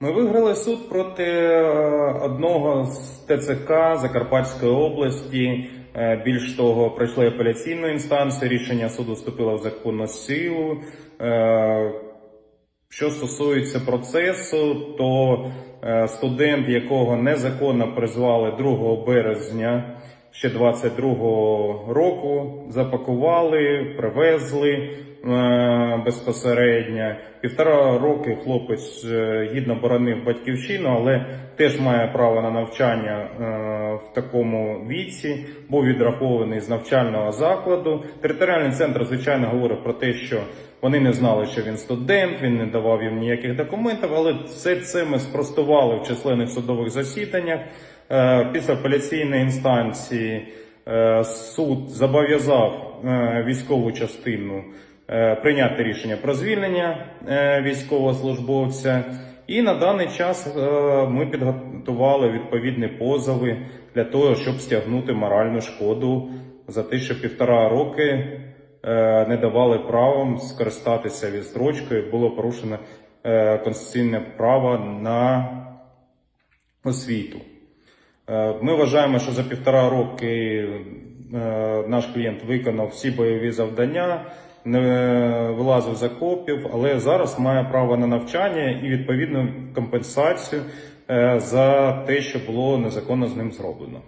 Ми виграли суд проти е, одного з ТЦК Закарпатської області. Е, Більш того, пройшли апеляційну інстанцію. Рішення суду вступило в законну силу. Е, Що стосується процесу, то студент, якого незаконно призвали 2 березня ще 22 року, запакували, привезли безпосередньо. Півтора роки хлопець е, гідно боронив батьківщину, але теж має право на навчання е, в такому віці, був відрахований з навчального закладу. Територіальний центр, звичайно, говорить про те, що вони не знали, що він студент, він не давав їм ніяких документів, але все це ми спростували в численних судових засіданнях. Е, Після апеляційної інстанції е, суд зобов'язав е, військову частину е, прийняти рішення про звільнення е, військовослужбовця. І на даний час е, ми підготували відповідні позови для того, щоб стягнути моральну шкоду за те, що півтора роки е, не давали правом скористатися відстрочкою, було порушено е, конституційне право на освіту. Е, Ми вважаємо, що за півтора роки е, наш клієнт виконав всі бойові завдання, не вилазив з окопів, але зараз має право на навчання і відповідну компенсацію е, за те, що було незаконно з ним зроблено.